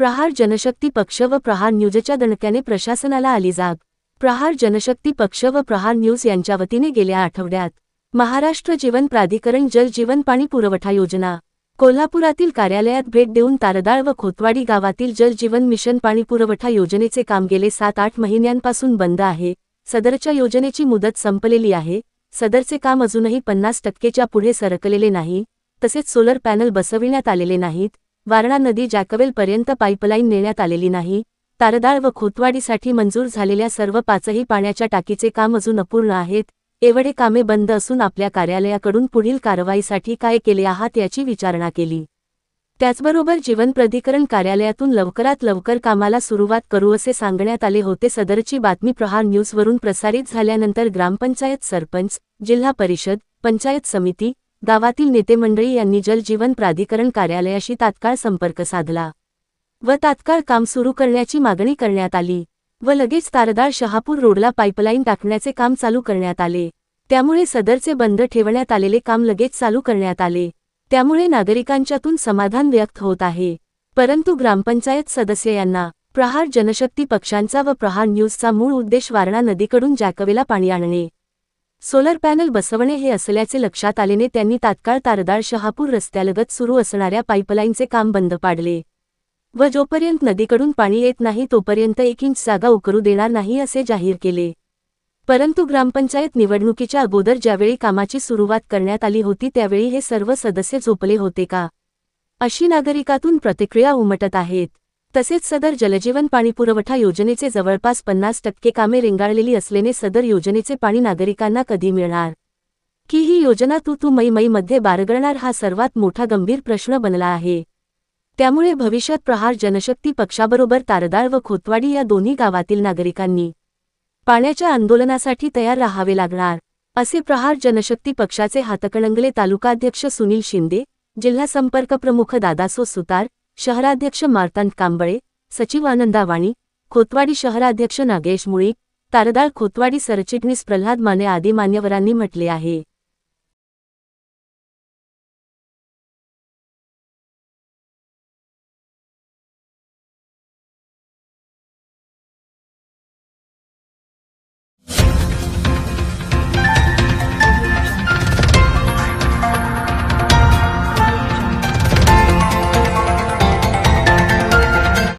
प्रहार जनशक्ती पक्ष व प्रहार न्यूजच्या दणक्याने प्रशासनाला आली जाग. प्रहार जनशक्ती पक्ष व प्रहार न्यूज यांच्या वतीने गेल्या आठवड्यात. महाराष्ट्र जीवन प्राधिकरण जल जीवन पाणी पुरवठा योजना. कोल्हापुरातील कार्यालयात भेट देऊन तारदाळ व खोतवाडी गावातील जल जीवन मिशन पाणी पुरवठा योजनेचे काम गेले सात आठ महिन्यांपासून बंद आहे. सदरच्या योजनेची मुदत संपलेली आहे. सदरचे काम अजूनही पन्नास टक्केच्या पुढे सरकलेले नाही. तसेच सोलर पॅनल बसविण्यात आलेले नाहीत. वारणा नदी जॅकवेलपर्यंत पाईपलाईन नेण्यात आलेली नाही. तारदाळ व खोतवाडीसाठी मंजूर झालेल्या सर्व पाचही पाण्याच्या टाकीचे काम अजून अपूर्ण आहेत. एवढे कामे बंद असून आपल्या कार्यालयाकडून पुढील कारवाईसाठी काय केले आहात याची विचारणा केली. त्याचबरोबर जीवन प्राधिकरण कार्यालयातून लवकरात लवकर कामाला सुरुवात करू असे सांगण्यात आले होते सदरची बातमी प्रहार न्यूजवरून प्रसारित झाल्यानंतर ग्रामपंचायत सरपंच जिल्हा परिषद पंचायत समिती गावातील नेते मंडळी यांनी जलजीवन प्राधिकरण कार्यालयाशी तात्काळ संपर्क साधला व तात्काळ काम सुरू करण्याची मागणी करण्यात आली व लगेच तारदाळ शहापूर रोडला पाईपलाईन टाकण्याचे काम चालू करण्यात आले. त्यामुळे सदरचे बंद ठेवण्यात आलेले काम लगेच चालू करण्यात आले. त्यामुळे नागरिकांच्यातून समाधान व्यक्त होत आहे. परंतु ग्रामपंचायत सदस्य यांना प्रहार जनशक्ती पक्षांचा व प्रहार न्यूजचा मूळ उद्देश वारणा नदीकडून जॅकवेला पाणी आणणे सोलर पॅनल बसवणे हे असल्याचे लक्षात आलेने त्यांनी तात्काळ तारदाळ शहापूर रस्त्यालगत सुरू असणाऱ्या पाईपलाईनचे काम बंद पाडले. व जोपर्यंत नदीकडून पाणी येत नाही तोपर्यंत एक इंच जागा उकरू देणार नाही असे जाहीर केले. परंतु ग्रामपंचायत निवडणुकीच्या अगोदर ज्यावेळी कामाची सुरुवात करण्यात आली होती त्यावेळी हे सर्व सदस्य झोपले होते का? अशी नागरिकातून प्रतिक्रिया उमटत आहेत. तसेच सदर जलजीवन पाणीपुरवठा योजनेचे जवळपास पन्नास टक्के कामे रेंगाळलेली असल्याने सदर योजनेचे पाणी नागरिकांना कधी मिळणार? की ही योजना तू तू मै मध्ये बारगळणार हा सर्वात मोठा गंभीर प्रश्न बनला आहे. त्यामुळे भविष्यात प्रहार जनशक्ती पक्षाबरोबर तारदाळ व खोतवाडी या दोन्ही गावातील नागरिकांनी पाण्याच्या आंदोलनासाठी तयार राहावे लागणार असे प्रहार जनशक्ती पक्षाचे हातकणंगले तालुकाध्यक्ष सुनील शिंदे जिल्हा संपर्क प्रमुख दादासो सुतार शहराध्यक्ष मार्तांड कांबळे सचिव आनंदा वाणी खोतवाडी शहराध्यक्ष नागेश मुळीक तारदाळ खोतवाडी सरचिटणीस प्रल्हाद माने आदी मान्यवरांनी म्हटले आहे.